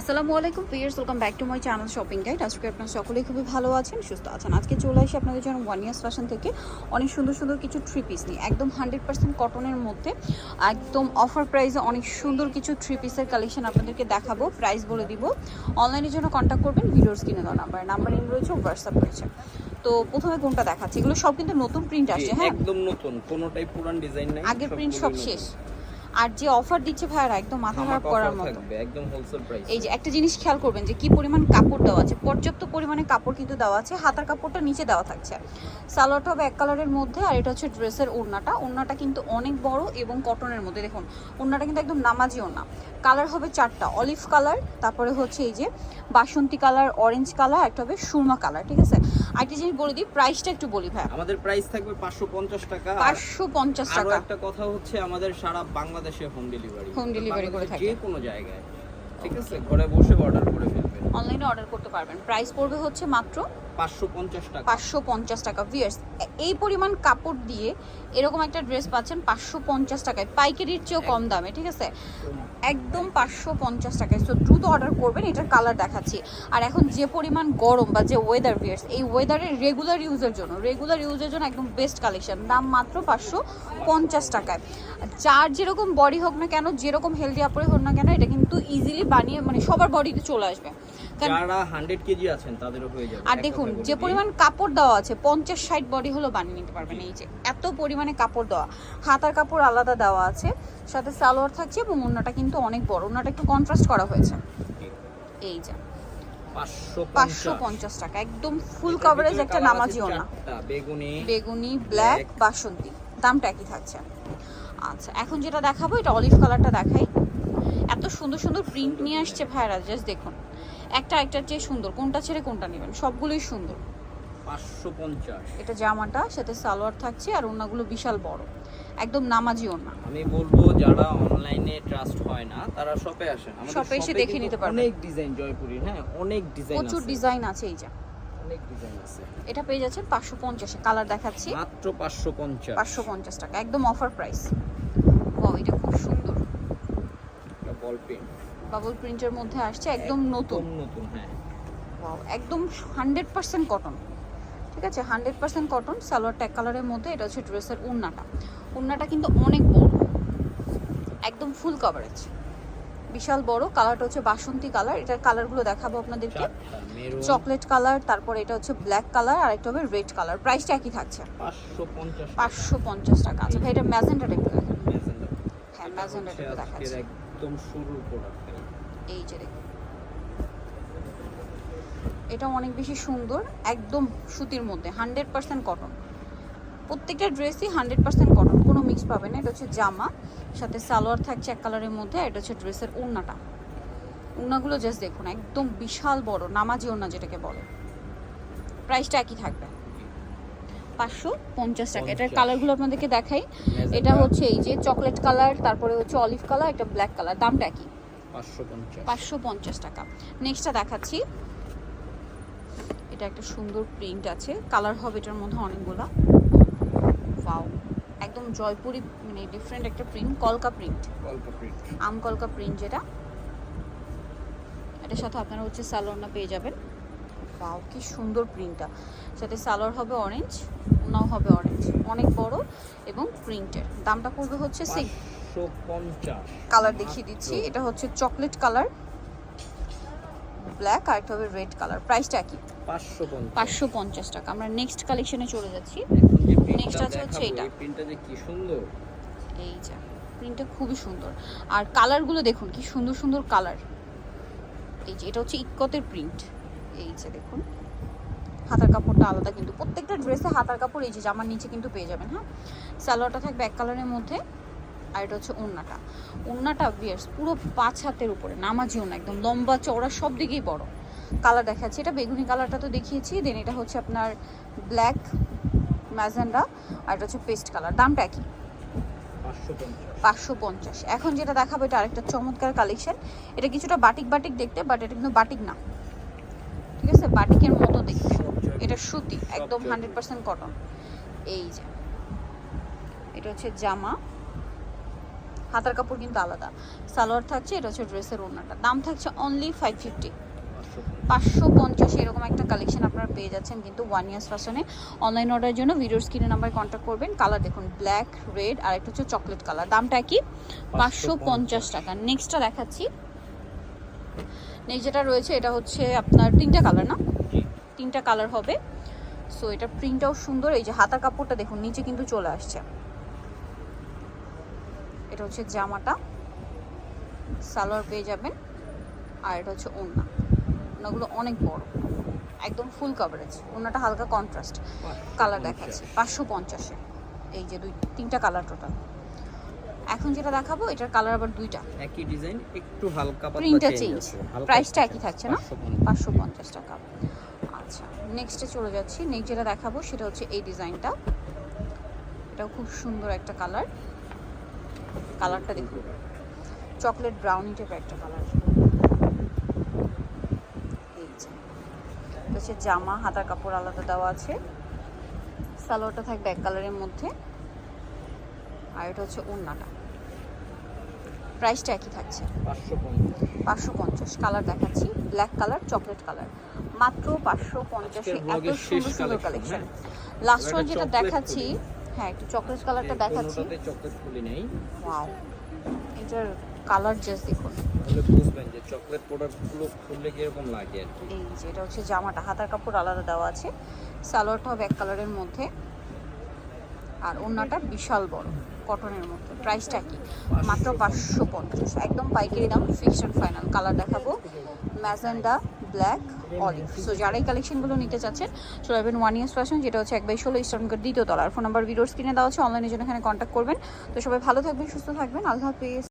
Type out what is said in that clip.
আসসালামু আলাইকুম pears welcome back to my channel shopping guide আজকে আপনারা সকলেই খুবই ভালো আছেন সুস্থ আছেন। আজকে চলে আসি আপনাদের জন্য ওয়ান ইয়ার্স ফ্যাশন থেকে। অনেক সুন্দর সুন্দর কিছু থ্রি পিস নিয়ে। একদম হান্ড্রেড পার্সেন্ট কটনের মধ্যে। একদম অফার প্রাইসে অনেক সুন্দর কিছু থ্রি পিসের কালেকশন আপনাদেরকে দেখাবো প্রাইস বলে দিব। অনলাইনের জন্য কন্ট্যাক্ট করবেন ভিডিওস কিনে দেওয়া নাম্বার নাম্বার ইন রয়েছে হোয়াটসঅ্যাপ রয়েছে। তো প্রথমে কোনটা দেখাচ্ছি? এগুলো সব কিন্তু নতুন প্রিন্ট আসছে হ্যাঁ? একদম নতুন। কোনোটাই পুরান ডিজাইন নাই আগের প্রিন্ট সব শেষ। আর যে অফার দিচ্ছে ভাইয়ারা একদম মাথা খারাপ করার মতো। একদম হোলসেল প্রাইস এই যে একটা জিনিস খেয়াল করবেন যে কি পরিমাণ কাপড় দেওয়া আছে। পর্যাপ্ত পরিমাণে কাপড় কিন্তু দেওয়া আছে হাতার কাপড়টা নিচে দেওয়া থাকছে। সালোয়ারটা হবে এক কালারের মধ্যে আর এটা হচ্ছে ড্রেসের ওড়নাটা। ওড়নাটা কিন্তু অনেক বড় এবং কটনের মধ্যে। দেখুন ওড়নাটা কিন্তু একদম নামাজি ওড়না। কালার হবে চারটা অলিভ কালার তারপরে হচ্ছে এই যে বাসন্তী কালার অরেঞ্জ কালার একটা হবে সুরমা কালার ঠিক আছে? আরেকটা জিনিস বলে দিই প্রাইসটা একটু বলি ভাই আমাদের প্রাইস থাকবে 550 টাকা। আর পাঁচশো পঞ্চাশ টাকা। একটা কথা হচ্ছে আমাদের সারা বাংলাদেশে হোম ডেলিভারি হোম ডেলিভারি করে থাকে। যে কোনো জায়গায় ঠিক আছে? ঘরে বসে অর্ডার করে ফেলবেন। অনলাইনে অর্ডার করতে পারবেন। প্রাইস পড়বে হচ্ছে মাত্র 550 টাকা। পাঁচশো পঞ্চাশ টাকা। ভিয়ার্স এই পরিমাণ কাপড় দিয়ে এরকম একটা ড্রেস পাচ্ছেন পাঁচশো পঞ্চাশ টাকায়। পাইকারির চেয়েও কম দামে ঠিক আছে? একদম। পাঁচশো পঞ্চাশ টাকায়। সো দ্রুত অর্ডার করবেন এটার কালার দেখাচ্ছি। আর এখন যে পরিমাণ গরম বা যে ওয়েদার ভিয়ার্স এই ওয়েদারের রেগুলার ইউজের জন্য রেগুলার ইউজের জন্য একদম বেস্ট কালেকশন দাম মাত্র পাঁচশো পঞ্চাশ টাকায়। যার যেরকম বডি হোক না কেন যেরকম হেলদি আপরে হোক না কেন এটা কিন্তু ইজিলি বানিয়ে মানে সবার বডিতে চলে আসবে। যারা 100 কেজি আছেন তাদেরও হয়ে যাবে। আর এক দেখুন যে পরিমাণ কাপড় দেওয়া আছে পঞ্চাশ ষাট বডি হলো বানিয়ে নিতে পারবেন এই যে। এত পরিমাণে কাপড় দেওয়া। হাতার কাপড় আলাদা দেওয়া আছে সাথে সালোয়ার থাকছে এবং ওড়নাটা কিন্তু অনেক বড়। ওড়নাটা একটু কন্ট্রাস্ট করা হয়েছে। এই যে। 550 পাঁচশো পঞ্চাশ। টাকা। একদম ফুল কভারেজ একটা নামাজি বেগুনি বেগুনি ব্ল্যাক বাসন্তী। দামটা একই থাকছে। আচ্ছা এখন যেটা দেখাবো এটা অলিভ কালারটা দেখাই। এত সুন্দর সুন্দর প্রিন্ট নিয়ে আসছে ভাইরা জাস্ট দেখুন। একটা একটার চেয়ে সুন্দর কোনটা ছেড়ে কোনটা নেবেন সবগুলোই সুন্দর। 550 এটা জামাটা সাথে সালোয়ার থাকছে আর ওড়নাগুলো বিশাল বড়। একদম নামাজি ওড়না। আমি বলব যারা অনলাইনে ট্রাস্ট হয় না তারা শপে আসেন। শপে এসে দেখে নিতে পারবেন। অনেক ডিজাইন জয়পুরি হ্যাঁ? অনেক ডিজাইন প্রচুর ডিজাইন আছে এই যে। অনেক ডিজাইন আছে। এটা পেয়ে যাচ্ছেন পাঁচশো পঞ্চাশে কালার দেখাচ্ছি। মাত্র 550 পাঁচশো পঞ্চাশ টাকা একদম অফার প্রাইস ও এটা খুব সুন্দর। বল পেন বাবল প্রিন্টের মধ্যে আসছে একদম নতুন। নতুন হ্যাঁ। একদম হান্ড্রেড পার্সেন্ট কটন ঠিক আছে? Hundred percent cotton salwar tag কালারের মধ্যে এটা হচ্ছে ড্রেসের উন্নাটা। উন্নাটা কিন্তু অনেক বড়। একদম ফুল কভারেজ বিশাল বড়। কালারটা হচ্ছে বাসন্তী কালার এটার কালারগুলো দেখাবো আপনাদেরকে। চকলেট কালার তারপরে এটা হচ্ছে ব্ল্যাক কালার আর একটা হবে রেড কালার প্রাইসটা একই থাকছে। পাঁচশো পঞ্চাশ টাকা। আচ্ছা ভাই এটা একটু ম্যাজেন্ডা হ্যাঁ ম্যাজেন্টাটা একটু দেখাচ্ছি। একদম শুরুর প্রোডাক্ট এই যে দেখুন। এটা অনেক বেশি সুন্দর, একদম সুতির মধ্যে হান্ড্রেড পার্সেন্ট কটন প্রত্যেকটা ড্রেসই হান্ড্রেড পার্সেন্ট কটন কোনো মিক্স পাবে না। এটা হচ্ছে জামা, সাথে সালোয়ার থাকছে এক কালারের মধ্যে এটা হচ্ছে ড্রেসের ওড়নাটা। ওড়নাগুলো জাস্ট দেখুন, একদম বিশাল বড়, নামাজি ওড়না যেটাকে বলে। প্রাইসটা একই থাকবে। পাঁচশো পঞ্চাশ টাকা। এটার কালারগুলো আপনাদেরকে দেখাই। এটা হচ্ছে এই যে চকলেট কালার তারপরে হচ্ছে অলিভ কালার একটা ব্ল্যাক কালার দামটা 550 পাঁচশো পঞ্চাশ। টাকা। নেক্সটটা দেখাচ্ছি। এটা একটা সুন্দর প্রিন্ট আছে। কালার হবে এটার মধ্যে অনেকগুলা। ওয়াও একদম জয়পুরি মানে ডিফারেন্ট একটা প্রিন্ট কলকা প্রিন্ট অল্প প্রিন্ট আম কলকা প্রিন্ট যেটা। এটার সাথে আপনারা হচ্ছে সালোয়ারটা পেয়ে যাবেন। ওয়াও কি সুন্দর প্রিন্টটা সাথে সালোয়ার হবে অরেঞ্জ ওনাও হবে অরেঞ্জ অনেক বড় এবং প্রিন্টের দামটা পড়বে হচ্ছে সিক্স কালার দেখিয়ে দিচ্ছি। এটা হচ্ছে চকলেট কালার ব্ল্যাক আর একটা হবে রেড কালার প্রাইসটা একই। 550 পাঁচশো পঞ্চাশ টাকা। আমরা নেক্সট কালেকশনে চলে যাচ্ছি। নেক্সট আছে হচ্ছে এটা। এই প্রিন্টটা যে কি সুন্দর। এই যে প্রিন্টটা খুবই সুন্দর। আর কালারগুলো দেখুন কি সুন্দর সুন্দর কালার এই যে এটা হচ্ছে ইক্কতের প্রিন্ট এই যে দেখুন হাতার কাপড়টা আলাদা কিন্তু। প্রত্যেকটা ড্রেসে হাতার কাপড় এই যে জামার নিচে কিন্তু পেয়ে যাবেন হ্যাঁ? সালোয়ারটা থাকবে এক কালারের মধ্যে আর এটা হচ্ছে ওড়নাটা। ওড়নাটা বিয়ার্স পুরো পাঁচ হাতের উপরে নামাজি ওড়না একদম লম্বা চওড়া সব দিকেই বড়। কালার দেখাচ্ছি এটা বেগুনি কালারটা তো দেখিয়েছি দেন এটা হচ্ছে আপনার ব্ল্যাক ম্যাজেন্ডা আর এটা হচ্ছে পেস্ট কালার দামটা একই। 550 পাঁচশো পঞ্চাশ। এখন যেটা দেখাবো এটা আরেকটা চমৎকার কালেকশন এটা কিছুটা বাটিক বাটিক দেখতে বাট এটা কিন্তু বাটিক না। ঠিক আছে? বাটিকের মতো দেখতে। এটা সুতি একদম হান্ড্রেড পার্সেন্ট কটন। এই যে। এটা হচ্ছে জামা। হাতার কাপড় কিন্তু আলাদা। সালোয়ার থাকছে এটা হচ্ছে ড্রেসের ওড়নাটা। দাম থাকছে অনলি ফাইভ ফিফটি পাঁচশো পঞ্চাশ এরকম একটা কালেকশন আপনারা পেয়ে যাচ্ছেন কিন্তু ওয়ান ইয়ার্স ফ্যাশনে অনলাইন অর্ডারের জন্য ভিডিওর স্ক্রিনে নাম্বার কন্ট্যাক্ট করবেন। কালার দেখুন ব্ল্যাক রেড আর একটা হচ্ছে চকলেট কালার দামটা কি পাঁচশো পঞ্চাশ। টাকা। নেক্সটটা দেখাচ্ছি। নেক্সট যেটা রয়েছে এটা হচ্ছে আপনার তিনটা কালার না? তিনটা কালার হবে। সো এটা প্রিন্টটাও সুন্দর। এই যে হাতার কাপড়টা দেখুন নিচে কিন্তু চলে আসছে। এটা হচ্ছে জামাটা। সালোয়ার পেয়ে যাবেন। আর এটা হচ্ছে ওড়না। ওড়নাগুলো অনেক বড়। একদম ফুল কভারেজ ওড়নাটা হালকা কন্ট্রাস্ট কালার দেখাচ্ছে। পাঁচশো পঞ্চাশে এই যে দুই তিনটা কালার টোটাল এখন যেটা দেখাবো এটার কালার আবার দুইটা। একই ডিজাইন একটু হালকা প্রিন্টটা চেঞ্জ প্রাইসটা একই থাকছে না? 550 পাঁচশো পঞ্চাশ টাকা। আচ্ছা নেক্সটে চলে যাচ্ছি। নেক্সট যেটা দেখাবো সেটা হচ্ছে এই ডিজাইনটা এটাও খুব সুন্দর একটা কালার কালারটা দেখুন। চকলেট ব্রাউনি টাইপের একটা কালার এই হচ্ছে জামা হাতার কাপড় আলাদা দেওয়া আছে। সালোয়ারটা থাকবে এক কালারের মধ্যে। আর এটা হচ্ছে ওড়নাটা। প্রাইসটা একই থাকছে। পাঁচশো পঞ্চাশ। কালার দেখাচ্ছি ব্ল্যাক কালার চকলেট কালার। মাত্র পাঁচশো পঞ্চাশে এত সুন্দর সুন্দর কালেকশন হ্যাঁ? লাস্ট ওয়ান যেটা দেখাচ্ছি হ্যাঁ একটু চকলেট কালারটা দেখাচ্ছি। ফুলি নেই। ওয়াও এটার কালার জাস্ট দেখুন। বুঝবেন যে চকলেট প্রোডাক্টগুলো খুললে কীরকম লাগে আর কি। এই যে এটা হচ্ছে জামাটা হাতার কাপড় আলাদা দেওয়া আছে। সালোয়ারটা হবে এক কালারের মধ্যে। আর ওড়নাটা বিশাল বড়। কটনের মতো। প্রাইসটা কি? মাত্র পাঁচশো পঞ্চাশ। একদম পাইকারি দাম ফিক্সড ফাইনাল কালার দেখাবো। ম্যাজেন্ডা ব্ল্যাক অলিভ সো যারা এই কালেকশনগুলো নিতে চাচ্ছেন so even one years fashion যেটা হচ্ছে এক বাই ষোলো ইস্টার্নগড় দ্বিতীয় তলার। ফোন নাম্বার ভিডিওর স্ক্রিনে দেওয়া আছে। অনলাইনের জন্য এখানে কন্ট্যাক্ট করবেন। তো সবাই ভালো থাকবেন, সুস্থ থাকবেন। আল্লাহ হাফিজ।